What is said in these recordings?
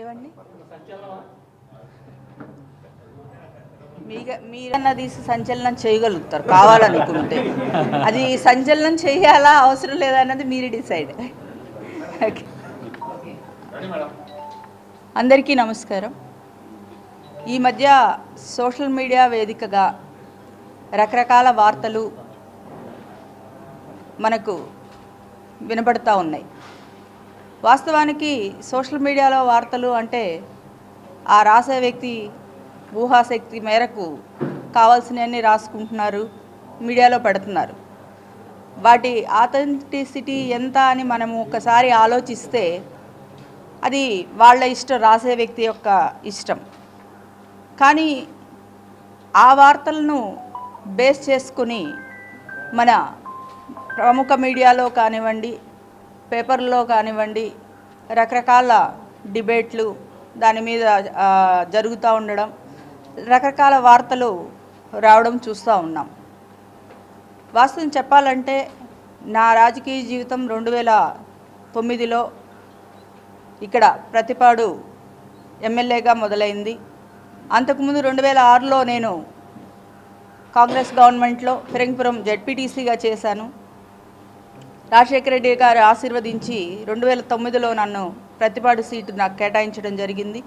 ఏవండి? మీరన్నా తీసి సంచలనం చేయగలుగుతారు కావాలనుకుంటే. అది సంచలనం చేయాలా అవసరం లేదా అన్నది మీరు డిసైడ్. ఓకే అందరికీ నమస్కారం. ఈ మధ్య సోషల్ మీడియా వేదికగా రకరకాల వార్తలు మనకు వినబడతా ఉన్నాయి. వాస్తవానికి సోషల్ మీడియాలో వార్తలు అంటే ఆ రాసే వ్యక్తి ఊహాశక్తి మేరకు కావాల్సినవన్నీ రాసుకుంటున్నారు మీడియాలో పెడుతున్నారు. వాటి ఆథెంటిసిటీ ఎంత అని మనము ఒకసారి ఆలోచిస్తే అది వాళ్ళ ఇష్టం రాసే వ్యక్తి యొక్క ఇష్టం. కానీ ఆ వార్తలను బేస్ చేసుకుని మన ప్రముఖ మీడియాలో కానివ్వండి పేపర్లో కానివ్వండి రకరకాల డిబేట్లు దాని మీద జరుగుతూ ఉండడం రకరకాల వార్తలు రావడం చూస్తూ ఉన్నాం. వాస్తవం చెప్పాలంటే నా రాజకీయ జీవితం రెండు వేల తొమ్మిదిలో ఇక్కడ ప్రతిపాడు ఎమ్మెల్యేగా మొదలైంది. అంతకుముందు రెండు వేల ఆరులో నేను కాంగ్రెస్ గవర్నమెంట్లో ఫిరంగిపురం జెడ్పీటీసీగా చేశాను. రాజశేఖర రెడ్డి గారు ఆశీర్వదించి రెండు వేల తొమ్మిదిలో నన్ను ప్రతిపాడు సీటు నాకు కేటాయించడం జరిగింది.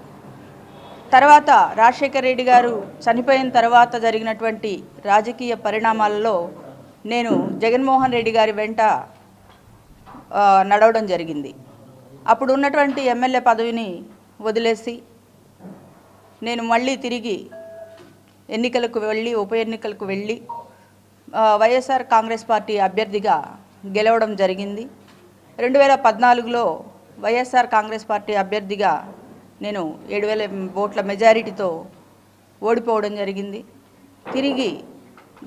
తర్వాత రాజశేఖర రెడ్డి గారు చనిపోయిన తర్వాత జరిగినటువంటి రాజకీయ పరిణామాలలో నేను జగన్మోహన్ రెడ్డి గారి వెంట నడవడం జరిగింది. అప్పుడు ఉన్నటువంటి ఎమ్మెల్యే పదవిని వదిలేసి నేను మళ్ళీ తిరిగి ఎన్నికలకు వెళ్ళి ఉప ఎన్నికలకు వెళ్ళి వైఎస్ఆర్ కాంగ్రెస్ పార్టీ అభ్యర్థిగా గెలవడం జరిగింది. రెండు వేల పద్నాలుగులో వైఎస్ఆర్ కాంగ్రెస్ పార్టీ అభ్యర్థిగా నేను ఏడు వేల ఓట్ల మెజారిటీతో ఓడిపోవడం జరిగింది. తిరిగి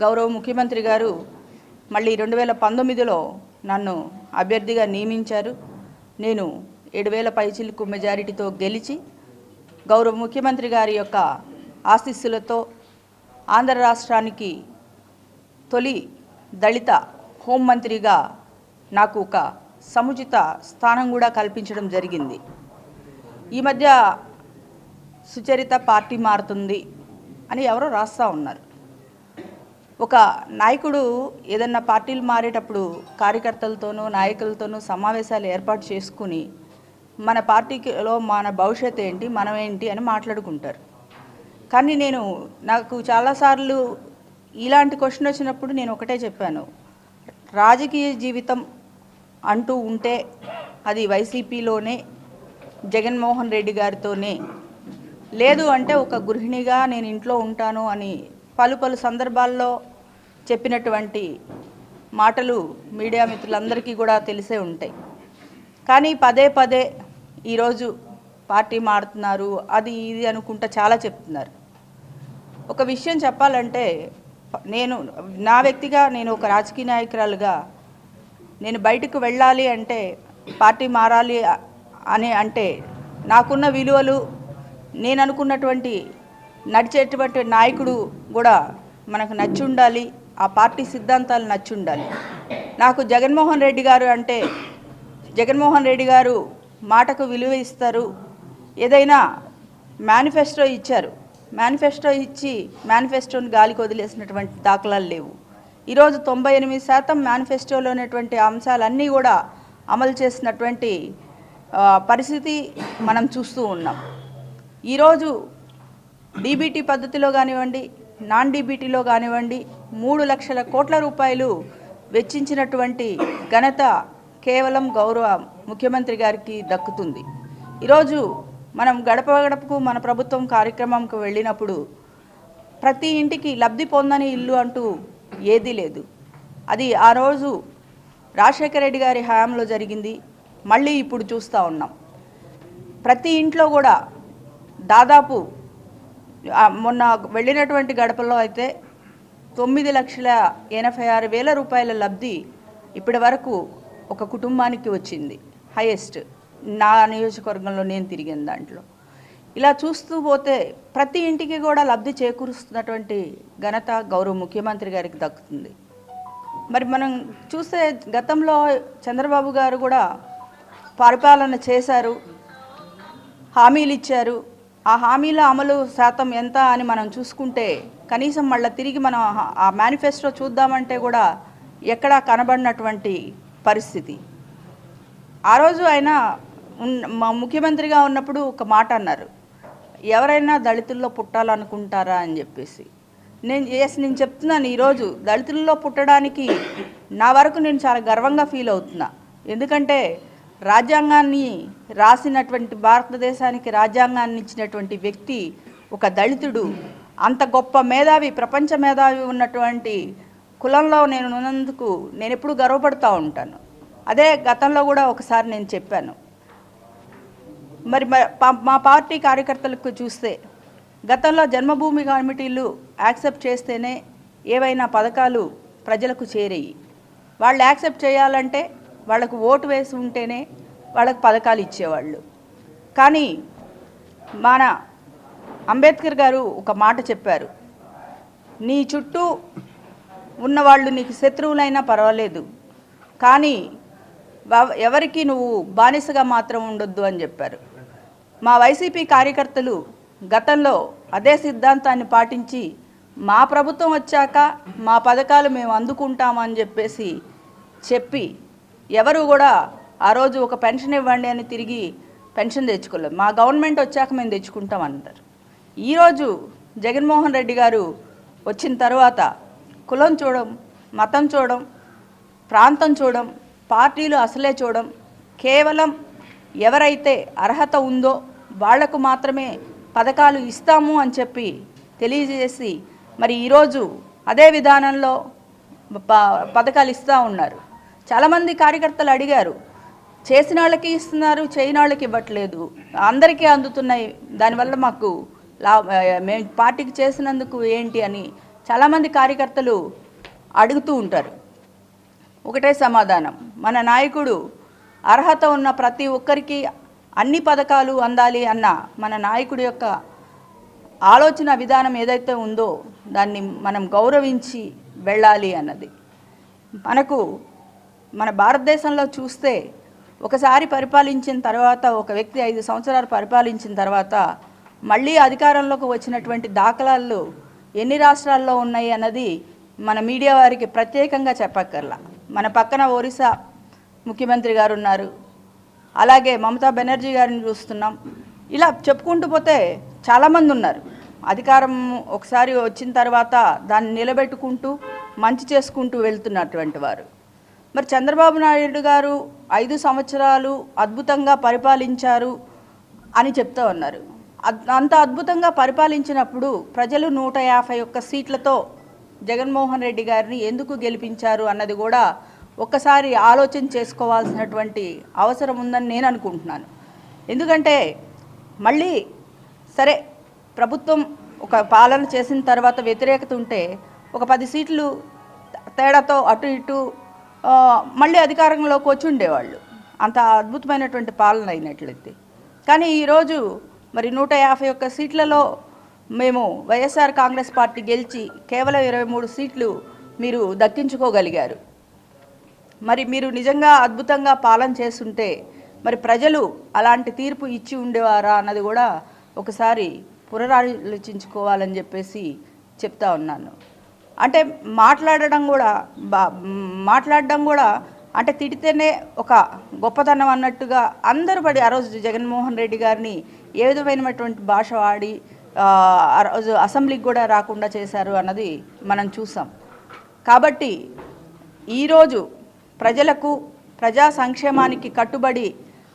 గౌరవ ముఖ్యమంత్రి గారు మళ్ళీ రెండు వేల పంతొమ్మిదిలో నన్ను అభ్యర్థిగా నియమించారు. నేను ఏడు వేల పైచిలకు మెజారిటీతో గెలిచి గౌరవ ముఖ్యమంత్రి గారి యొక్క ఆశీస్సులతో ఆంధ్ర రాష్ట్రానికి తొలి దళిత హోంమంత్రిగా నాకు ఒక సముచిత స్థానం కూడా కల్పించడం జరిగింది. ఈ మధ్య సుచరిత పార్టీ మారుతుంది అని ఎవరో రాస్తూ ఉన్నారు. ఒక నాయకుడు ఏదన్నా పార్టీలు మారేటప్పుడు కార్యకర్తలతోనూ నాయకులతోనూ సమావేశాలు ఏర్పాటు చేసుకుని మన పార్టీలో మన భవిష్యత్ ఏంటి మనం ఏంటి అని మాట్లాడుకుంటారు. కానీ నేను నాకు చాలాసార్లు ఇలాంటి క్వశ్చన్ వచ్చినప్పుడు నేను ఒకటే చెప్పాను. రాజకీయ జీవితం అంటూ ఉంటే అది వైసీపీలోనే జగన్మోహన్ రెడ్డి గారితోనే. లేదు అంటే ఒక గృహిణిగా నేను ఇంట్లో ఉంటాను అని పలు పలు సందర్భాల్లో చెప్పినటువంటి మాటలు మీడియా మిత్రులందరికీ కూడా తెలిసే ఉంటాయి. కానీ పదే పదే ఈరోజు పార్టీ మారుతున్నారు అది ఇది అనుకుంటా చాలా చెప్తున్నారు. ఒక విషయం చెప్పాలంటే నేను నా వ్యక్తిగా నేను ఒక రాజకీయ నాయకురాలుగా నేను బయటకు వెళ్ళాలి అంటే పార్టీ మారాలి అని అంటే నాకున్న విలువలు నేను అనుకున్నటువంటి నడిచేటువంటి నాయకుడు కూడా మనకు నచ్చి ఉండాలి ఆ పార్టీ సిద్ధాంతాలు నచ్చి ఉండాలి నాకు జగన్మోహన్ రెడ్డి గారు అంటే జగన్మోహన్ రెడ్డి గారు మాటకు విలువ ఇస్తారు. ఏదైనా మేనిఫెస్టో ఇచ్చారు. మేనిఫెస్టో ఇచ్చి మేనిఫెస్టోని గాలికి వదిలేసినటువంటి దాఖలాలు లేవు. ఈరోజు తొంభై ఎనిమిది శాతం మేనిఫెస్టోలో ఉన్నటువంటి అంశాలన్నీ కూడా అమలు చేసినటువంటి పరిస్థితి మనం చూస్తూ ఉన్నాం. ఈరోజు డీబీటీ పద్ధతిలో కానివ్వండి నాన్ డీబీటీలో కానివ్వండి మూడు లక్షల కోట్ల రూపాయలు వెచ్చించినటువంటి ఘనత కేవలం గౌరవ ముఖ్యమంత్రి గారికి దక్కుతుంది. ఈరోజు మనం గడప గడపకు మన ప్రభుత్వం కార్యక్రమంకు వెళ్ళినప్పుడు ప్రతి ఇంటికి లబ్ధి పొందని ఇల్లు అంటూ ఏదీ లేదు. అది ఆ రోజు రాజశేఖర రెడ్డి గారి హయాంలో జరిగింది. మళ్ళీ ఇప్పుడు చూస్తూ ఉన్నాం. ప్రతి ఇంట్లో కూడా దాదాపు మొన్న వెళ్ళినటువంటి గడపలో అయితే తొమ్మిది లక్షల ఎనభై ఆరు వేల రూపాయల లబ్ధి ఇప్పటి వరకు ఒక కుటుంబానికి వచ్చింది. హైయెస్ట్ నా నియోజకవర్గంలో నేను తిరిగిన దాంట్లో. ఇలా చూస్తూ పోతే ప్రతి ఇంటికి కూడా లబ్ధి చేకూరుస్తున్నటువంటి ఘనత గౌరవ ముఖ్యమంత్రి గారికి దక్కుతుంది. మరి మనం చూస్తే గతంలో చంద్రబాబు గారు కూడా పరిపాలన చేశారు. హామీలు ఇచ్చారు. ఆ హామీల అమలు శాతం ఎంత అని మనం చూసుకుంటే కనీసం మళ్ళీ తిరిగి మనం ఆ- ఆ మేనిఫెస్టో చూద్దామంటే కూడా ఎక్కడా కనబడినటువంటి పరిస్థితి. ఆ రోజు ఆయన మా ముఖ్యమంత్రిగా ఉన్నప్పుడు ఒక మాట అన్నారు. ఎవరైనా దళితుల్లో పుట్టాలనుకుంటారా అని చెప్పేసి. నేను ఎస్ నేను చెప్తున్నాను ఈరోజు దళితుల్లో పుట్టడానికి నా వరకు నేను చాలా గర్వంగా ఫీల్ అవుతున్నా. ఎందుకంటే రాజ్యాంగాన్ని రాసినటువంటి భారతదేశానికి రాజ్యాంగాన్ని ఇచ్చినటువంటి వ్యక్తి ఒక దళితుడు. అంత గొప్ప మేధావి ప్రపంచ మేధావి ఉన్నటువంటి కులంలో నేను ఉన్నందుకు నేను ఎప్పుడు గర్వపడుతూ ఉంటాను. అదే గతంలో కూడా ఒకసారి నేను చెప్పాను. మరి మా పార్టీ కార్యకర్తలకు చూస్తే గతంలో జన్మభూమి కమిటీలు యాక్సెప్ట్ చేస్తేనే ఏవైనా పథకాలు ప్రజలకు చేరేయి. వాళ్ళు యాక్సెప్ట్ చేయాలంటే వాళ్ళకు ఓటు వేసి ఉంటేనే వాళ్ళకు పథకాలు ఇచ్చేవాళ్ళు. కానీ మన అంబేద్కర్ గారు ఒక మాట చెప్పారు. నీ చుట్టూ ఉన్నవాళ్ళు నీకు శత్రువులైనా పర్వాలేదు. కానీ ఎవరికి నువ్వు బానిసగా మాత్రం ఉండొద్దు అని చెప్పారు. మా వైసీపీ కార్యకర్తలు గతంలో అదే సిద్ధాంతాన్ని పాటించి మా ప్రభుత్వం వచ్చాక మా పథకాలు మేము అందుకుంటామని చెప్పేసి చెప్పి ఎవరు కూడా ఆ రోజు ఒక పెన్షన్ ఇవ్వండి అని తిరిగి పెన్షన్ తెచ్చుకోలేదు. మా గవర్నమెంట్ వచ్చాక మేము తెచ్చుకుంటాం అంటారు ఈరోజు జగన్మోహన్ రెడ్డి గారు వచ్చిన తర్వాత కులం చూడడం మతం చూడడం ప్రాంతం చూడడం పార్టీలు అసలే చూడడం కేవలం ఎవరైతే అర్హత ఉందో వాళ్ళకు మాత్రమే పథకాలు ఇస్తాము అని చెప్పి తెలియజేసి మరి ఈరోజు అదే విధానంలో ప- పథకాలు ఇస్తూ ఉన్నారు. చాలామంది కార్యకర్తలు అడిగారు చేసిన వాళ్ళకి ఇస్తున్నారు చేయని వాళ్ళకి ఇవ్వట్లేదు. అందరికీ అందుతున్నాయి. దానివల్ల మాకు లా మేము పార్టీకి చేసినందుకు ఏంటి అని చాలామంది కార్యకర్తలు అడుగుతూ ఉంటారు. ఒకటే సమాధానం మన నాయకుడు అర్హత ఉన్న ప్రతి ఒక్కరికి అన్ని పథకాలు అందాలి అన్న మన నాయకుడి యొక్క ఆలోచన విధానం ఏదైతే ఉందో దాన్ని మనం గౌరవించి వెళ్ళాలి అన్నది. మనకు మన భారతదేశంలో చూస్తే ఒకసారి పరిపాలించిన తర్వాత ఒక వ్యక్తి ఐదు సంవత్సరాలు పరిపాలించిన తర్వాత మళ్ళీ అధికారంలోకి వచ్చినటువంటి దాఖలాలు ఎన్ని రాష్ట్రాల్లో ఉన్నాయి అన్నది మన మీడియా వారికి ప్రత్యేకంగా చెప్పక్కర్లా. మన పక్కన ఒరిస్సా ముఖ్యమంత్రి గారు ఉన్నారు. అలాగే మమతా బెనర్జీ గారిని చూస్తున్నాం. ఇలా చెప్పుకుంటూ పోతే చాలామంది ఉన్నారు. అధికారం ఒకసారి వచ్చిన తర్వాత దాన్ని నిలబెట్టుకుంటూ మంచి చేసుకుంటూ వెళ్తున్నటువంటి వారు. మరి చంద్రబాబు నాయుడు గారు ఐదు సంవత్సరాలు అద్భుతంగా పరిపాలించారు అని చెప్తా ఉన్నారు. అంత అద్భుతంగా పరిపాలించినప్పుడు ప్రజలు నూట యాభై ఒక్క సీట్లతో జగన్మోహన్ రెడ్డి గారిని ఎందుకు గెలిపించారు అన్నది కూడా ఒక్కసారి ఆలోచన చేసుకోవాల్సినటువంటి అవసరం ఉందని నేను అనుకుంటున్నాను. ఎందుకంటే మళ్ళీ సరే ప్రభుత్వం ఒక పాలన చేసిన తర్వాత వ్యతిరేకత ఉంటే ఒక పది సీట్లు తేడాతో అటు ఇటు మళ్ళీ అధికారంలోకి వచ్చి ఉండేవాళ్ళు. అంత అద్భుతమైనటువంటి పాలన అయినట్లయితే. కానీ ఈరోజు మరి నూట యాభై ఒక్క సీట్లలో మేము వైఎస్ఆర్ కాంగ్రెస్ పార్టీ గెలిచి కేవలం ఇరవై మూడు సీట్లు మీరు దక్కించుకోగలిగారు. మరి మీరు నిజంగా అద్భుతంగా పాలన చేస్తుంటే మరి ప్రజలు అలాంటి తీర్పు ఇచ్చి ఉండేవారా అన్నది కూడా ఒకసారి పునరాలోచించుకోవాలని చెప్పేసి చెప్తా ఉన్నాను. అంటే మాట్లాడడం కూడా బా మాట్లాడడం కూడా అంటే తిడితేనే ఒక గొప్పతనం అన్నట్టుగా అందరూ పడి ఆ రోజు జగన్మోహన్ రెడ్డి గారిని ఏ విధమైనటువంటి భాష వాడి ఆ, రోజు అసెంబ్లీకి కూడా రాకుండా చేశారు అన్నది మనం చూసాం. కాబట్టి ఈరోజు ప్రజలకు ప్రజా సంక్షేమానికి కట్టుబడి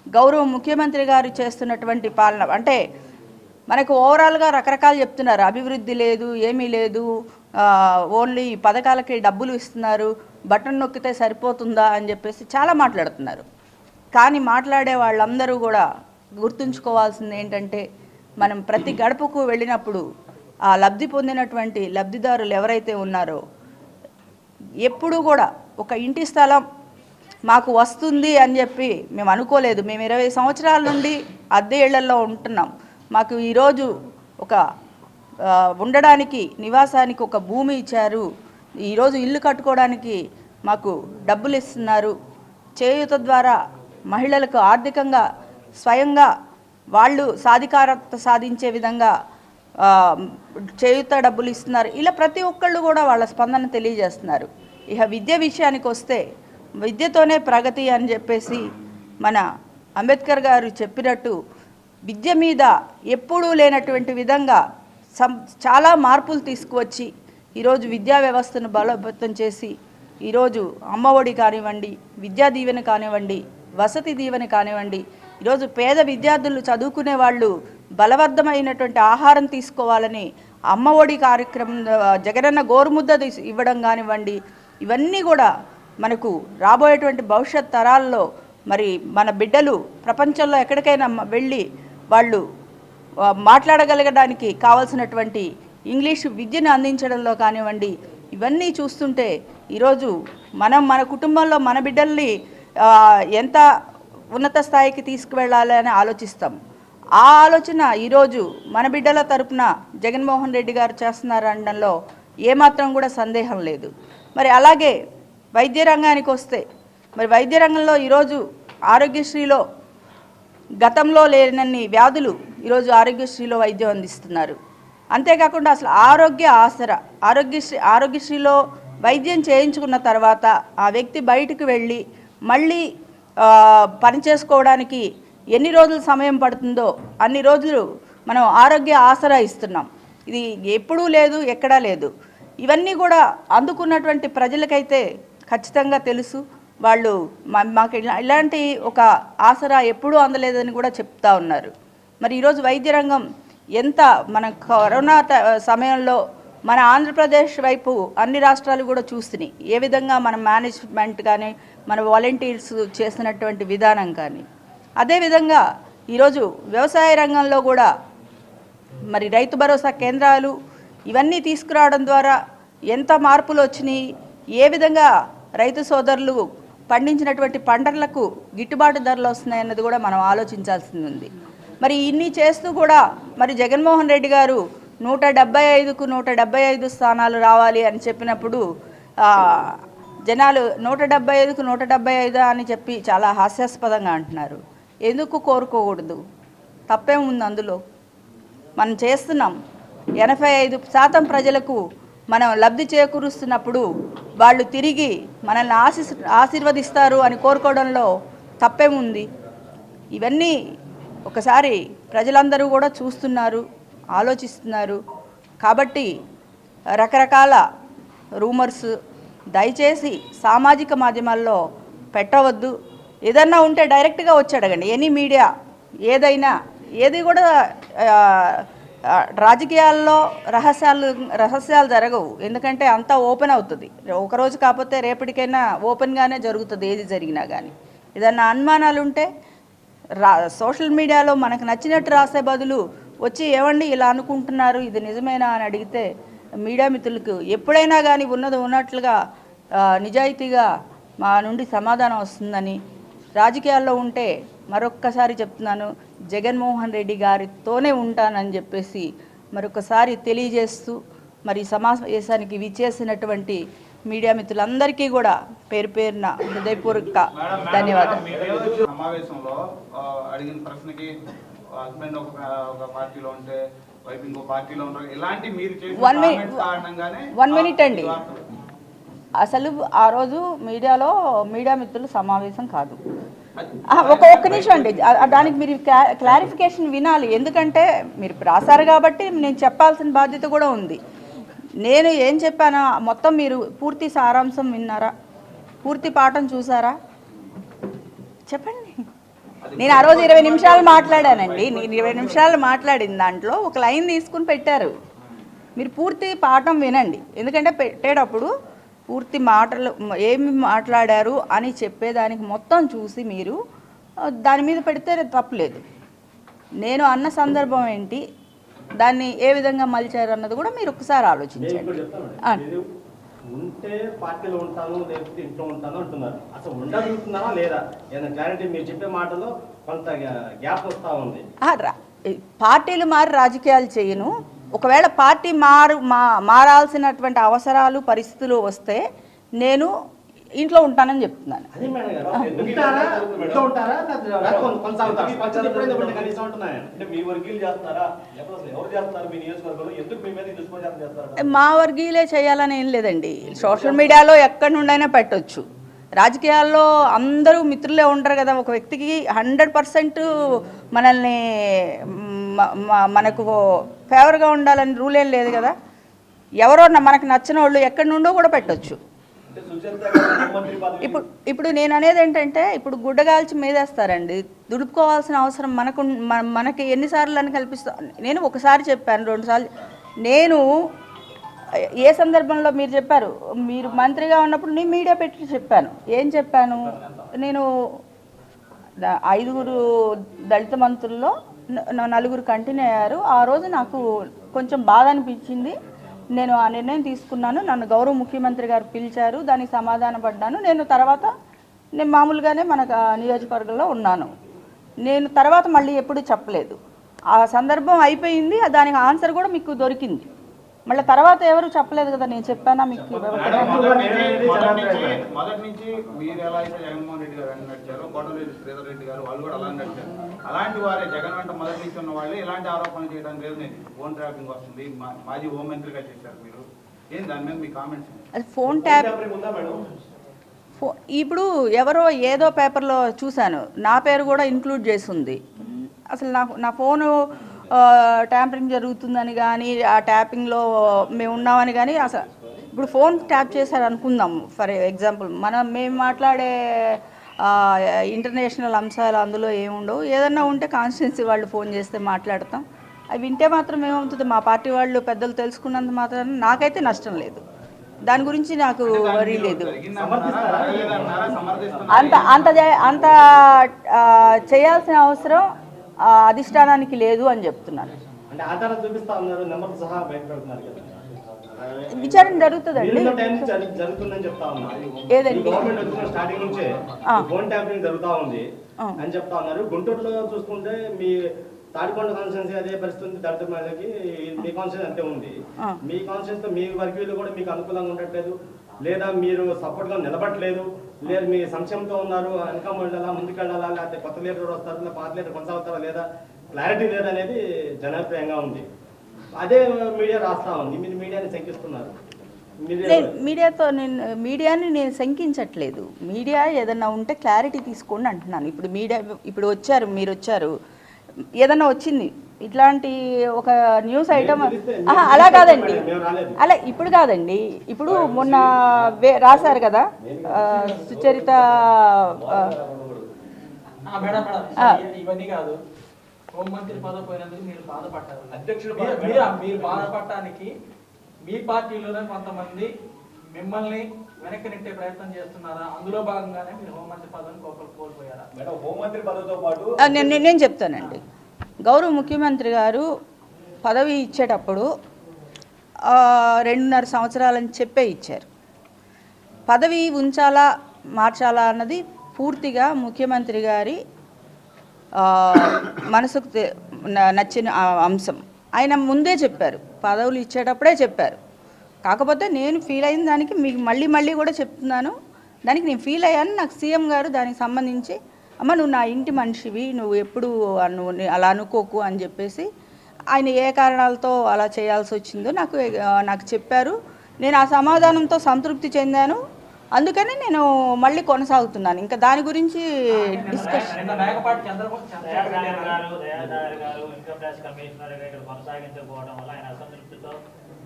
గౌరవ ముఖ్యమంత్రి గారు చేస్తున్నటువంటి పాలన అంటే మనకు ఓవరాల్గా రకరకాలు చెప్తున్నారు. అభివృద్ధి లేదు ఏమీ లేదు ఓన్లీ పథకాలకి డబ్బులు ఇస్తున్నారు బటన్ నొక్కితే సరిపోతుందా అని చెప్పేసి చాలా మాట్లాడుతున్నారు. కానీ మాట్లాడే వాళ్ళందరూ కూడా గుర్తుంచుకోవాల్సింది ఏంటంటే మనం ప్రతి గడపకు వెళ్ళినప్పుడు ఆ లబ్ధి పొందినటువంటి లబ్ధిదారులు ఎవరైతే ఉన్నారో ఎప్పుడు కూడా ఒక ఇంటి స్థలం మాకు వస్తుంది అని చెప్పి మేము అనుకోలేదు. మేము ఇరవై సంవత్సరాల నుండి అద్దె ఇళ్ళలో ఉంటున్నాం. మాకు ఈరోజు ఒక ఉండడానికి నివాసానికి ఒక భూమి ఇచ్చారు. ఈరోజు ఇల్లు కట్టుకోవడానికి మాకు డబ్బులు ఇస్తున్నారు. చేయూత ద్వారా మహిళలకు ఆర్థికంగా స్వయంగా వాళ్ళు సాధికారత సాధించే విధంగా చేయుత చేయూత డబ్బులు ఇస్తున్నారు. ఇలా ప్రతి ఒక్కళ్ళు కూడా వాళ్ళ స్పందన తెలియజేస్తున్నారు. ఇక విద్య విషయానికి వస్తే విద్యతోనే ప్రగతి అని చెప్పేసి మన అంబేద్కర్ గారు చెప్పినట్టు విద్య మీద ఎప్పుడూ లేనటువంటి విధంగా సం చాలా మార్పులు తీసుకువచ్చి ఈరోజు విద్యా వ్యవస్థను బలోపేతం చేసి ఈరోజు అమ్మఒడి కానివ్వండి విద్యా దీవెన కానివ్వండి వసతి దీవెన కానివ్వండి ఈరోజు పేద విద్యార్థులు చదువుకునే వాళ్ళు బలవర్ధమైనటువంటి ఆహారం తీసుకోవాలని అమ్మ ఒడి కార్యక్రమం జగనన్న గోరుముద్ద తీసి ఇవ్వడం కానివ్వండి ఇవన్నీ కూడా మనకు రాబోయేటువంటి భవిష్యత్ తరాల్లో మరి మన బిడ్డలు ప్రపంచంలో ఎక్కడికైనా వెళ్ళి వాళ్ళు మాట్లాడగలగడానికి కావాల్సినటువంటి ఇంగ్లీష్ విద్యను అందించడంలో కానివ్వండి ఇవన్నీ చూస్తుంటే ఈరోజు మనం మన కుటుంబంలో మన బిడ్డల్ని ఎంత ఉన్నత స్థాయికి తీసుకువెళ్ళాలి అని ఆలోచిస్తాం. ఆ ఆలోచన ఈరోజు మన బిడ్డల తరపున జగన్మోహన్ రెడ్డి గారు చేస్తున్నారు అనడంలో ఏమాత్రం కూడా సందేహం లేదు. మరి అలాగే వైద్య రంగానికి వస్తే మరి వైద్య రంగంలో ఈరోజు ఆరోగ్యశ్రీలో గతంలో లేనన్ని వ్యాధులు ఈరోజు ఆరోగ్యశ్రీలో వైద్యం అందిస్తున్నారు. అంతేకాకుండా అసలు ఆరోగ్య ఆసర ఆరోగ్యశ్రీ ఆరోగ్యశ్రీలో వైద్యం చేయించుకున్న తర్వాత ఆ వ్యక్తి బయటకు వెళ్ళి మళ్ళీ పనిచేసుకోవడానికి పని చేసుకోవడానికి ఎన్ని రోజులు సమయం పడుతుందో అన్ని రోజులు మనం ఆరోగ్య ఆసరా ఇస్తున్నాం. ఇది ఎప్పుడూ లేదు ఎక్కడా లేదు. ఇవన్నీ కూడా అందుకున్నటువంటి ప్రజలకైతే ఖచ్చితంగా తెలుసు. వాళ్ళు మాకు ఇలా- ఇలాంటి ఒక ఆసరా ఎప్పుడూ అందలేదని కూడా చెప్తా ఉన్నారు. మరి ఈరోజు వైద్య రంగం ఎంత మన కరోనా సమయంలో మన ఆంధ్రప్రదేశ్ వైపు అన్ని రాష్ట్రాలు కూడా చూస్తున్నాయి. ఏ విధంగా మన మేనేజ్మెంట్ కానీ మన వాలంటీర్స్ చేసినటువంటి విధానం కానీ అదేవిధంగా ఈరోజు వ్యవసాయ రంగంలో కూడా మరి రైతు భరోసా కేంద్రాలు ఇవన్నీ తీసుకురావడం ద్వారా ఎంత మార్పులు వచ్చినాయి ఏ విధంగా రైతు సోదరులు పండించినటువంటి పంటలకు గిట్టుబాటు ధరలు వస్తున్నాయన్నది కూడా మనం ఆలోచించాల్సింది ఉంది. మరి ఇన్ని చేస్తూ కూడా మరి జగన్మోహన్ రెడ్డి గారు నూట డెబ్బై ఐదుకు నూట డెబ్బై ఐదు స్థానాలు రావాలి అని చెప్పినప్పుడు జనాలు నూట డెబ్బై ఐదుకు నూట డెబ్బై ఐదు అని చెప్పి చాలా హాస్యాస్పదంగా అంటున్నారు. ఎందుకు కోరుకోకూడదు? తప్పేముంది అందులో? మనం చేస్తున్నాం. ఎనభై ఐదు శాతం ప్రజలకు మనం లబ్ధి చేకూరుస్తున్నప్పుడు వాళ్ళు తిరిగి మనల్ని ఆశీస్ ఆశీర్వదిస్తారు అని కోరుకోవడంలో తప్పేముంది? ఇవన్నీ ఒకసారి ప్రజలందరూ కూడా చూస్తున్నారు. ఆలోచిస్తున్నారు. కాబట్టి రకరకాల రూమర్స్ దయచేసి సామాజిక మాధ్యమాల్లో పెట్టవద్దు. ఏదన్నా ఉంటే డైరెక్ట్గా వచ్చి అడగండి. ఎనీ మీడియా ఏదైనా ఏది కూడా రాజకీయాల్లో రహస్యాలు రహస్యాలు జరగవు. ఎందుకంటే అంతా ఓపెన్ అవుతుంది. ఒకరోజు కాకపోతే రేపటికైనా ఓపెన్గానే జరుగుతుంది ఏది జరిగినా కానీ ఏదన్నా అనుమానాలు ఉంటే రా సోషల్ మీడియాలో మనకు నచ్చినట్టు రాసే బదులు వచ్చి ఏమండి ఇలా అనుకుంటున్నారు? ఇది నిజమేనా అని అడిగితే మీడియా మిత్రులకు ఎప్పుడైనా కానీ ఉన్నది ఉన్నట్లుగా నిజాయితీగా మా నుండి సమాధానం వస్తుందని రాజకీయాల్లో ఉంటే మరొక్కసారి చెప్తున్నాను. జగన్మోహన్ రెడ్డి గారితోనే ఉంటానని చెప్పేసి మరొకసారి తెలియజేస్తూ మరి సమావేశానికి విచ్చేసినటువంటి మీడియా మిత్రులందరికీ కూడా పేరు పేరున హృదయపూర్వక ధన్యవాదాలు. మీరు సమావేశంలో ఆ, అడిగిన ప్రశ్నకి హస్బెండ్ ఒక ఒక పార్టీలో ఉంటే వైఫ్ ఇంకో పార్టీలో ఉంటారు ఇలాంటి మీరు comments కారణంగానే One minute అండి. అసలు ఆ రోజు మీడియాలో మీడియా మిత్రుల సమావేశం కాదు. ఒక ఒక్క నిమిషం అండి. దానికి మీరు క్లా- క్లారిఫికేషన్ వినాలి. ఎందుకంటే మీరు రాశారు కాబట్టి నేను చెప్పాల్సిన బాధ్యత కూడా ఉంది. నేను ఏం చెప్పానా? మొత్తం మీరు పూర్తి సారాంశం విన్నారా? పూర్తి పాఠం చూసారా? చెప్పండి. నేను ఆ రోజు ఇరవై నిమిషాలు మాట్లాడానండి. నేను ఇరవై నిమిషాలు మాట్లాడిన దాంట్లో ఒక లైన్ తీసుకుని పెట్టారు. మీరు పూర్తి పాఠం వినండి. ఎందుకంటే పెట్టేటప్పుడు పూర్తి మాటలు ఏమి మాట్లాడారు అని చెప్పేదానికి మొత్తం చూసి మీరు దాని మీద పెడితే తప్పులేదు. నేను అన్న సందర్భం ఏంటి? దాన్ని ఏ విధంగా మలిచారు అన్నది కూడా మీరు ఒకసారి ఆలోచించండి ఇప్పుడు చెప్తానండి. ఆ. మీరు ఉంటే పార్టీలో ఉంటాను లేకపోతే ఇంట్లో ఉంటాను అంటున్నారు. అసలు ఉండగలుగుతున్నారా లేదా? ఏదైనా క్లారిటీ మీరు చెప్పే మాటలో కొంత గ్యాప్ వస్తా ఉంది. పార్టీలు మారి రాజకీయాలు చేయను. ఒకవేళ పార్టీ మారు మా మారాల్సినటువంటి అవసరాలు పరిస్థితులు వస్తే నేను ఇంట్లో ఉంటానని చెప్తున్నాను. మీ వర్గీయులు చేస్తున్నారా? లేకపోతే అసలు ఎవరు చేస్తున్నారు మీ నియోజకవర్గంలో? ఎందుకు మీ మీద ఈ దుష్ప్రచారం చేస్తారు మా వర్గీయులే చేయాలని ఏం లేదండి. సోషల్ మీడియాలో ఎక్కడి నుండైనా పెట్టొచ్చు. రాజకీయాల్లో అందరూ మిత్రులే ఉండరు కదా. ఒక వ్యక్తికి హండ్రెడ్ పర్సెంట్ మనల్ని మనకు ఫేవర్గా ఉండాలని రూల్ ఏం లేదు కదా. ఎవరో మనకు నచ్చిన వాళ్ళు ఎక్కడి నుండో కూడా పెట్టొచ్చు. ఇప్పుడు ఇప్పుడు నేను అనేది ఏంటంటే ఇప్పుడు గుడ్డగాల్చి మీదేస్తారండి. దుడుపుకోవాల్సిన అవసరం మనకు మన- మనకి ఎన్నిసార్లు అని కల్పిస్తా నేను ఒకసారి చెప్పాను రెండుసార్లు నేను ఏ సందర్భంలో మీరు చెప్పారు? మీరు మంత్రిగా ఉన్నప్పుడు నేను మీడియా పెట్టి చెప్పాను. ఏం చెప్పాను? నేను ఐదుగురు దళిత మంత్రుల్లో నలుగురు కంటిన్యూ అయ్యారు. ఆ రోజు నాకు కొంచెం బాధ అనిపించింది. నేను ఆ నిర్ణయం తీసుకున్నాను. నన్ను గౌరవ ముఖ్యమంత్రి గారు పిలిచారు. దానికి సమాధాన పడ్డాను. నేను తర్వాత నేను మామూలుగానే మన నియోజకవర్గంలో ఉన్నాను. నేను తర్వాత మళ్ళీ ఎప్పుడు చెప్పలేదు. ఆ సందర్భం అయిపోయింది. దానికి ఆన్సర్ కూడా మీకు దొరికింది. మళ్ళీ తర్వాత ఎవరు చెప్పలేదు కదా నేను చెప్పానా మీకు మేడం, మొదటి నుంచి మొదటి నుంచి మొదటి నుంచి మీరు ఎలా అయితే జగన్మోహన్ రెడ్డి గారు వెంట నడిచారో కోటమిరెడ్డి శ్రీధర్ రెడ్డి గారు వాళ్ళు కూడా అలానే నడిచారు అలాంటి వారే జగన్ వెంట మొదటి నుంచి ఉన్న వాళ్ళే ఇలాంటి ఆరోపణలు చేయడానికి లేదు. నేను ఫోన్ ట్రాపింగ్ వస్తుంది. మాజీ హోంమంత్రిగా చేశారు మీరు. ఏం దాని మీద మీ కామెంట్స్ అది ఫోన్ ట్యాప్ ఇప్పుడు ఎవరో ఏదో పేపర్లో చూశాను. నా పేరు కూడా ఇంక్లూడ్ చేసి ఉంది. అసలు నాకు నా ఫోను ట్యాంపరింగ్ జరుగుతుందని కానీ ఆ ట్యాపింగ్లో మేము ఉన్నామని కానీ అసలు ఇప్పుడు ఫోన్ ట్యాప్ చేశారు అనుకుందాం ఫర్ ఎగ్జాంపుల్. మనం మేము మాట్లాడే ఇంటర్నేషనల్ అంశాలు అందులో ఏముండవు. ఏదన్నా ఉంటే కాన్స్టిట్యున్సీ వాళ్ళు ఫోన్ చేస్తే మాట్లాడతాం. అవి వింటే మాత్రం ఏమవుతుంది? మా పార్టీ వాళ్ళు పెద్దలు తెలుసుకున్నంత మాత్రం నాకైతే నష్టం లేదు. దాని గురించి నాకు వరీ లేదు. అంత అంత అంత చేయాల్సిన అవసరం అధిష్టానానికి లేదు అని చెప్తున్నాను విచారణ జరుగుతుందండి. ఏదండి? అని చెప్తా ఉన్నారు. గుంటూరులో చూసుకుంటే మీ తాడికొండ అదే పరిస్థితి దళిత మహిళకి మీ కాన్స్టిట్యూన్స్ అంతే ఉంది. మీ కాన్స్టిట్యూన్స్తో మీ వర్గీయులు కూడా మీకు అనుకూలంగా ఉండట్లేదు. లేదా మీరు సపోర్ట్గా నిలబడట్లేదు. లేదా మీ సంక్షేమంతో ఉన్నారు వెనక వెళ్ళాలా ముందుకెళ్ళాలా లేకపోతే కొత్త లీడర్ వస్తారు లేదా పాత లీడర్ కొనసాగుతారా లేదా క్లారిటీ లేదనేది జనాభిప్రాయంగా ఉంది. అదే మీడియా రాస్తా ఉంది మీరు మీడియాని శంకిస్తున్నారు. మీడియాతో నేను మీడియాని నేను శంకించట్లేదు. మీడియా ఏదన్నా ఉంటే క్లారిటీ తీసుకోండి అంటున్నాను. ఇప్పుడు మీడియా ఇప్పుడు వచ్చారు మీరు వచ్చారు. ఏదన్నా వచ్చింది ఇట్లాంటి ఒక న్యూస్ ఐటమ్ అలా కాదండి. అలా ఇప్పుడు కాదండి. ఇప్పుడు మొన్న వే- రాశారు కదా సుచరిత ఇవన్నీ కాదు. హోంమంత్రి పదవి పోయినందుకు మీరు బాధపడ్డారు. అధ్యక్షుడు బాధపడటానికి మీ పార్టీలోనే కొంతమంది మిమ్మల్ని వెనక్కి నెట్టే ప్రయత్నం చేస్తున్నారా? అందులో భాగంగానే మీరు హోంమంత్రి పదవిని కోపలు కోల్పోయారా? మేడం హోంమంత్రి పదవితో పాటు ఆ, నేను నేను- నేను చెప్తానండి. గౌరవ ముఖ్యమంత్రి గారు పదవి ఇచ్చేటప్పుడు రెండున్నర సంవత్సరాలని చెప్పే ఇచ్చారు. పదవి ఉంచాలా మార్చాలా అన్నది పూర్తిగా ముఖ్యమంత్రి గారి మనసుకు నచ్చిన అంశం. ఆయన ముందే చెప్పారు పదవులు ఇచ్చేటప్పుడే చెప్పారు. కాకపోతే నేను ఫీల్ అయిన దానికి మీకు మళ్ళీ మళ్ళీ కూడా చెప్తున్నాను. దానికి నేను ఫీల్ అయ్యాను. నాకు సీఎం గారు దానికి సంబంధించి అమ్మ నువ్వు నా ఇంటి మనిషివి నువ్వు ఎప్పుడు నువ్వు అలా అనుకోకు అని చెప్పేసి ఆయన ఏ కారణాలతో అలా చేయాల్సి వచ్చిందో నాకు నాకు చెప్పారు. నేను ఆ సమాధానంతో సంతృప్తి చెందాను. అందుకని నేను మళ్ళీ కొనసాగుతున్నాను. ఇంకా దాని గురించి డిస్కస్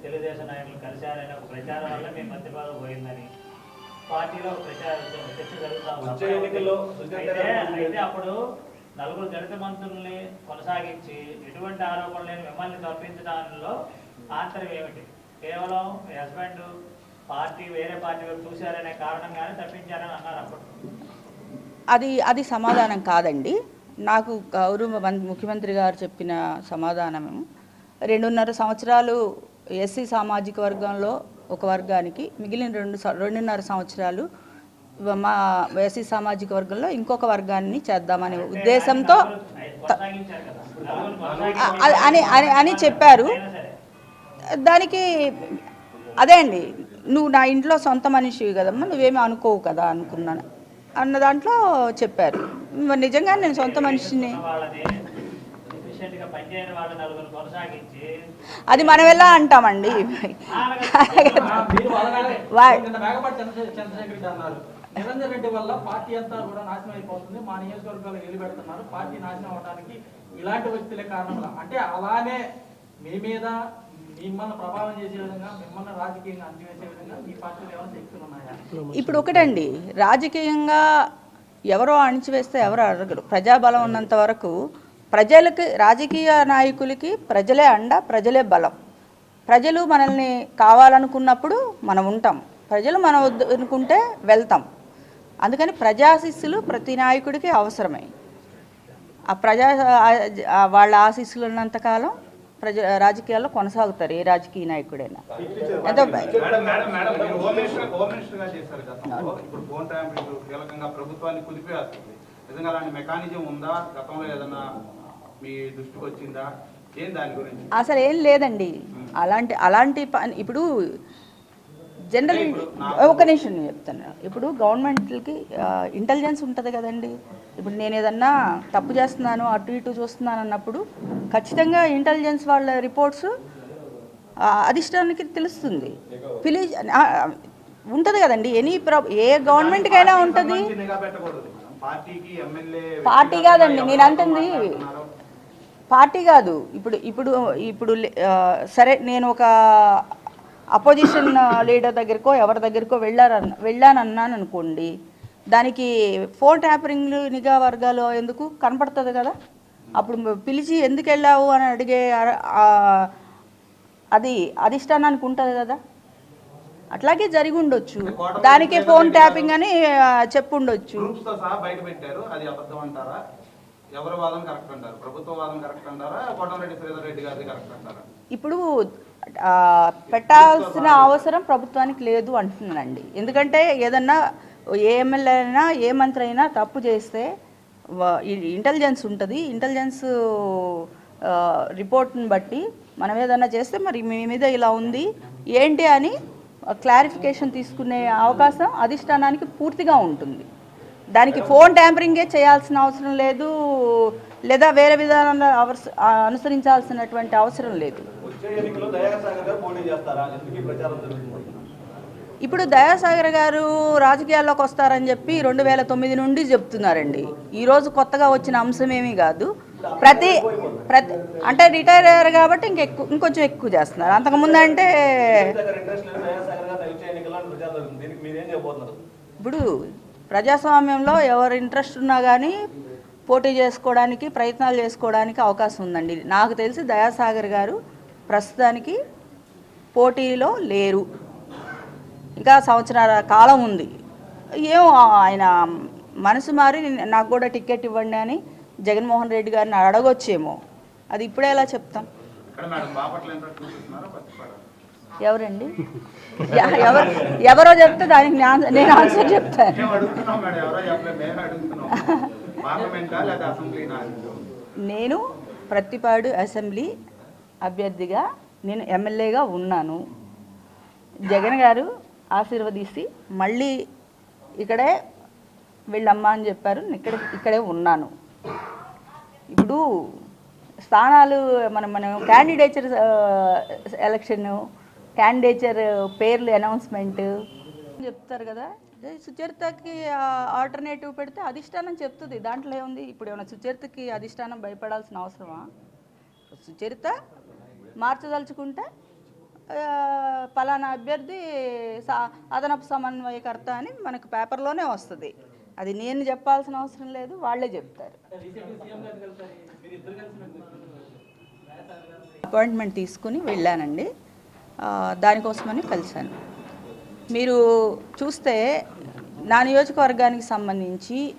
తెలుగుదేశం నాయకులు కలిశారని ఒక ప్రచారం వల్ల మీ మధ్య పోయిందని పార్టీలో చర్చ జరుగుతా ఎన్నికల్లో అయితే అప్పుడు నలుగురు దళిత మంత్రుల్ని కొనసాగించి ఎటువంటి ఆరోపణలు లేని మిమ్మల్ని తప్పించడంలో ఆంతర్యం ఏమిటి? కేవలం మీ హస్బెండ్ పార్టీ వేరే పార్టీ చూశారనే కారణంగానే తప్పించారని అన్నారు అప్పుడు. అది అది సమాధానం కాదండి. నాకు గౌరవ మం- ముఖ్యమంత్రి గారు చెప్పిన సమాధానం రెండున్నర సంవత్సరాలు ఎస్సీ సామాజిక వర్గంలో ఒక వర్గానికి మిగిలిన రెండు రెండున్నర సంవత్సరాలు మా ఎస్సీ సామాజిక వర్గంలో ఇంకొక వర్గాన్ని చేద్దామనే ఉద్దేశంతో అని అని అని చెప్పారు. దానికి అదే అండి నువ్వు నా ఇంట్లో సొంత మనిషివి కదమ్మా నువ్వేమీ అనుకోవు కదా అనుకున్నాను. అన్న దాంట్లో చెప్పారు. నిజంగా నేను సొంత మనిషిని అది మనం ఎలా అంటామండి? రెడ్డి అన్నారు. నిరంజన్ రెడ్డి వల్ల పార్టీ అంతా కూడా నాశనం అయిపోతుంది. మా నియోజకవర్గాలు వెలిపెడుతున్నారు పార్టీ నాశనం అవడానికి ఇలాంటి వ్యక్తులే కారణం అంటే అలానే మీ మీద మిమ్మల్ని ప్రభావం చేసే విధంగా మిమ్మల్ని రాజకీయంగా అందివేసే విధంగా మీ పార్టీలో ఏమైనా శక్తులు ఉన్నాయా? ఇప్పుడు ఒకటండి. రాజకీయంగా ఎవరో అణిచివేస్తే ఎవరు అడగరు. ప్రజాబలం ఉన్నంత వరకు ప్రజలకి రాజకీయ నాయకులకి ప్రజలే అండ ప్రజలే బలం. ప్రజలు మనల్ని కావాలనుకున్నప్పుడు మనం ఉంటాం. ప్రజలు మనం అనుకుంటే వెళ్తాం. అందుకని ప్రజాశిస్సులు ప్రతి నాయకుడికి అవసరమే. ఆ ప్రజా వాళ్ళ ఆశీస్సులు ఉన్నంతకాలం ప్రజ రాజకీయాల్లో కొనసాగుతారు ఏ రాజకీయ నాయకుడైనా. ఎంతో ప్రభుత్వాన్ని కుదిపేస్తుంది నిజంగా అలాంటి మెకానిజం ఉందా? గతంలో ఏదన్నా మీ దృష్టికి వచ్చిందా? ఏం దాని గురించి? అసలు ఏం లేదండి. అలాంటి అలాంటి పని ఇప్పుడు జనరల్ ఒక నిమిషం నేను చెప్తాను. ఇప్పుడు గవర్నమెంట్కి ఇంటెలిజెన్స్ ఉంటుంది కదండి. ఇప్పుడు నేను ఏదన్నా తప్పు చేస్తున్నాను అటు ఇటు చూస్తున్నాను అన్నప్పుడు ఖచ్చితంగా ఇంటెలిజెన్స్ వాళ్ళ రిపోర్ట్స్ అధిష్టానానికి తెలుస్తుంది. పిలి ఉంటుంది కదండి. ఎనీ ప్రా ఏ గవర్నమెంట్కైనా ఉంటుంది. పార్టీ కాదండి, నేను అంటుంది పార్టీ కాదు. ఇప్పుడు ఇప్పుడు ఇప్పుడు సరే నేను ఒక అపోజిషన్ లీడర్ దగ్గరకో ఎవరి దగ్గరకో వెళ్ళారన్న వెళ్ళానన్నాను అనుకోండి దానికి ఫోన్ ట్యాపరింగ్ నిఘా వర్గాలు ఎందుకు? కనపడుతుంది కదా. అప్పుడు పిలిచి ఎందుకు వెళ్ళావు అని అడిగే అది అధిష్టానానికి ఉంటుంది కదా. అట్లాగే జరిగి ఉండొచ్చు. దానికే ఫోన్ ట్యాపింగ్ అని చెప్పుండొచ్చు ఎవరి వాదన కరెక్ట్ అంటారు? ప్రభుత్వ వాదన కరెక్ట్ అంటారా? కోటమిరెడ్డి శ్రీధర్ రెడ్డి గారిది కరెక్ట్ అంటారా? ఇప్పుడు పెట్టాల్సిన అవసరం ప్రభుత్వానికి లేదు అంటున్నానండి. ఎందుకంటే ఏదన్నా ఏ ఎమ్మెల్యే అయినా ఏ మంత్రి అయినా తప్పు చేస్తే ఇంటెలిజెన్స్ ఉంటుంది. ఇంటెలిజెన్స్ రిపోర్ట్ని బట్టి మనం ఏదన్నా చేస్తే మరి మీ మీద ఇలా ఉంది ఏంటి అని క్లారిఫికేషన్ తీసుకునే అవకాశం అధిష్టానానికి పూర్తిగా ఉంటుంది. దానికి ఫోన్ ట్యాంపరింగే చేయాల్సిన అవసరం లేదు లేదా వేరే విధానంలో అనుసరించాల్సినటువంటి అవసరం లేదు. ఇప్పుడు దయాసాగర్ గారు రాజకీయాల్లోకి వస్తారని చెప్పి రెండు వేల తొమ్మిది నుండి చెప్తున్నారండి. ఈరోజు కొత్తగా వచ్చిన అంశం ఏమీ కాదు. ప్రతి ప్రతి అంటే రిటైర్ అయ్యారు కాబట్టి ఇంకెక్కువ ఇంకొంచెం ఎక్కువ చేస్తున్నారు. అంతకుముందు అంటే ఇప్పుడు ప్రజాస్వామ్యంలో ఎవరు ఇంట్రెస్ట్ ఉన్నా కానీ పోటీ చేసుకోవడానికి ప్రయత్నాలు చేసుకోవడానికి అవకాశం ఉందండి. నాకు తెలిసి దయాసాగర్ గారు ప్రస్తుతానికి పోటీలో లేరు. ఇంకా సంవత్సరాల కాలం ఉంది. ఏమో ఆయన మనసు మారి నాకు కూడా టికెట్ ఇవ్వండి అని జగన్మోహన్ రెడ్డి గారిని అడగొచ్చేమో. అది ఇప్పుడే ఎలా చెప్తాం? ఎవరండి? ఎవరు ఎవరో చెప్తే దానికి నేను- ఆన్సర్ చెప్తాను నేను ప్రతిపాడు అసెంబ్లీ అభ్యర్థిగా నేను ఎమ్మెల్యేగా ఉన్నాను. జగన్ గారు ఆశీర్వదిసి మళ్ళీ ఇక్కడే వెళ్ళమ్మా అని చెప్పారు ఇక్కడ ఇక్కడే ఉన్నాను. ఇప్పుడు స్థానాలు మనం మనం క్యాండిడేచర్ ఎలక్షన్ క్యాండిడేచర్ పేర్లు అనౌన్స్మెంట్ చెప్తారు కదా. అదే సుచరితకి ఆల్టర్నేటివ్ పెడితే అధిష్టానం చెప్తుంది. దాంట్లో ఏముంది? ఇప్పుడు ఏమైనా సుచరితకి అధిష్టానం భయపడాల్సిన అవసరమా? సుచరిత మార్చదలుచుకుంటే పలానా అభ్యర్థి సా- అదనపు సమన్వయకర్త అని మనకు పేపర్లోనే వస్తుంది. అది నేను చెప్పాల్సిన అవసరం లేదు వాళ్ళే చెప్తారు. రీసెంట్గా సీఎం గారు కలిసారు మీరు ఇద్దరు కలిసినట్టు అపాయింట్మెంట్ తీసుకుని వెళ్ళానండి. దానికోసమని కలిశాను. మీరు చూస్తే నా నియోజకవర్గానికి సంబంధించి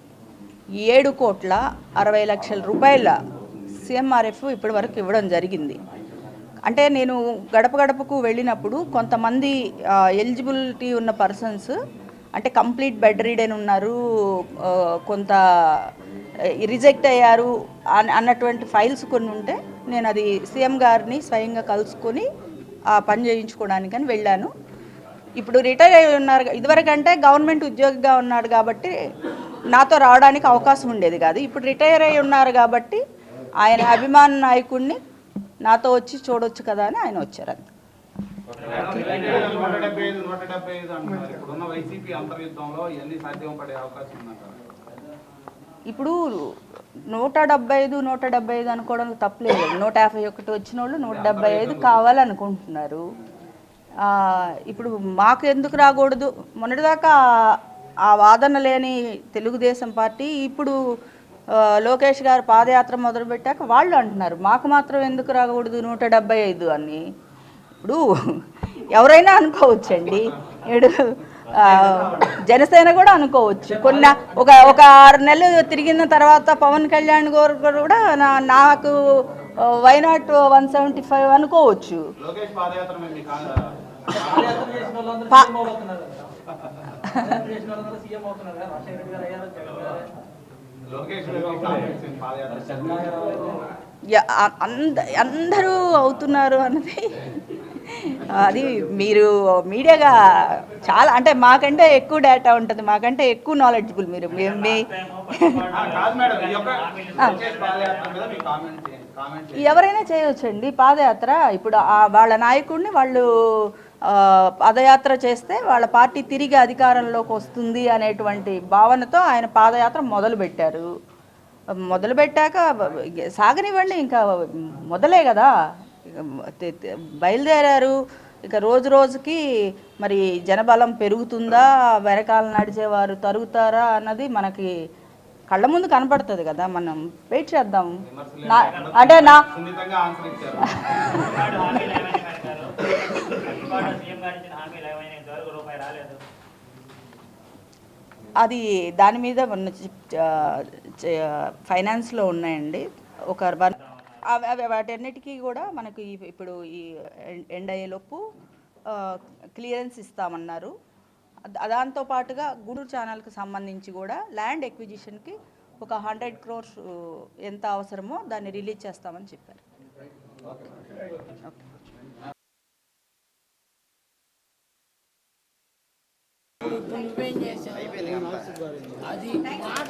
ఏడు కోట్ల అరవై లక్షల రూపాయల సిఎంఆర్ఎఫ్ ఇప్పటి వరకు ఇవ్వడం జరిగింది. అంటే నేను గడప గడపకు వెళ్ళినప్పుడు కొంతమంది ఎలిజిబిలిటీ ఉన్న పర్సన్స్ అంటే కంప్లీట్ బెడ్ రీడెన్ ఉన్నారు కొంత రిజెక్ట్ అయ్యారు అన్- అన్నటువంటి ఫైల్స్ కొన్ని ఉంటే నేను అది సీఎం గారిని స్వయంగా కలుసుకొని ఆ పని చేయించుకోవడానికని వెళ్ళాను. ఇప్పుడు రిటైర్ అయి ఉన్నారు ఇదివరకంటే గవర్నమెంట్ ఉద్యోగిగా ఉన్నాడు కాబట్టి నాతో రావడానికి అవకాశం ఉండేది కాదు. ఇప్పుడు రిటైర్ అయి ఉన్నారు కాబట్టి ఆయన అభిమాన నాయకుడిని నాతో వచ్చి చూడొచ్చు కదా అని ఆయన వచ్చారు అంతే. నూట డెబ్బై ఐదు నూట డెబ్బై ఐదు అంటున్నారు ఇప్పుడున్న వైసీపీ అంతర్యుద్ధంలో ఇవన్నీ సాధ్యం పడే అవకాశం ఉందంటారు? ఇప్పుడు నూట డెబ్బై ఐదు నూట డెబ్బై ఐదు అనుకోవడంలో తప్పలేదు. నూట యాభై ఒకటి వచ్చిన వాళ్ళు నూట డెబ్బై ఐదు కావాలనుకుంటున్నారు. ఇప్పుడు మాకు ఎందుకు రాకూడదు? మొన్నటిదాకా ఆ- వాదన లేని తెలుగుదేశం పార్టీ ఇప్పుడు లోకేష్ గారు పాదయాత్ర మొదలుపెట్టాక వాళ్ళు అంటున్నారు మాకు మాత్రం ఎందుకు రాకూడదు నూట డెబ్బై ఐదు అని. ఇప్పుడు ఎవరైనా అనుకోవచ్చండి. ఆ, జనసేన కూడా అనుకోవచ్చు. కొన్ని ఒక ఒక ఆరు నెలలు తిరిగిన తర్వాత పవన్ కళ్యాణ్ గారు కూడా నా- నాకు వైనాట్ వన్ సెవెంటీ ఫైవ్ అనుకోవచ్చు. అంద అందరూ అవుతున్నారు అన్నది అది మీరు మీడియాగా చాలా అంటే మాకంటే ఎక్కువ డేటా ఉంటుంది మాకంటే ఎక్కువ నాలెడ్జబుల్ మీరు. మీ- ఎవరైనా చేయొచ్చండి పాదయాత్ర. ఇప్పుడు వాళ్ళ నాయకుడిని వాళ్ళు పాదయాత్ర చేస్తే వాళ్ళ పార్టీ తిరిగి అధికారంలోకి వస్తుంది అనేటువంటి భావనతో ఆయన పాదయాత్ర మొదలు పెట్టారు మొదలు పెట్టాక సాగనివ్వండి ఇంకా మొదలే కదా. బయలుదేరారు. ఇక రోజు రోజుకి మరి జనబలం పెరుగుతుందా? వెనకాల నడిచేవారు తరుగుతారా? అన్నది మనకి కళ్ళ ముందు కనపడుతుంది కదా. మనం వెయిట్ చేద్దాం. నా అంటే నా అది దాని మీద చ- ఫైనాన్స్లో ఉన్నాయండి. ఒక వన్ అవి అవి వాటన్నిటికీ కూడా మనకి ఈ- ఇప్పుడు ఈ ఎండ్ అయ్యేలోపు క్లియరెన్స్ ఇస్తామన్నారు. దాంతో పాటుగా గూడూరు ఛానల్కి సంబంధించి కూడా ల్యాండ్ ఎక్విజిషన్కి ఒక హండ్రెడ్ క్రోర్స్ ఎంత అవసరమో దాన్ని రిలీజ్ చేస్తామని చెప్పారు. అది మాట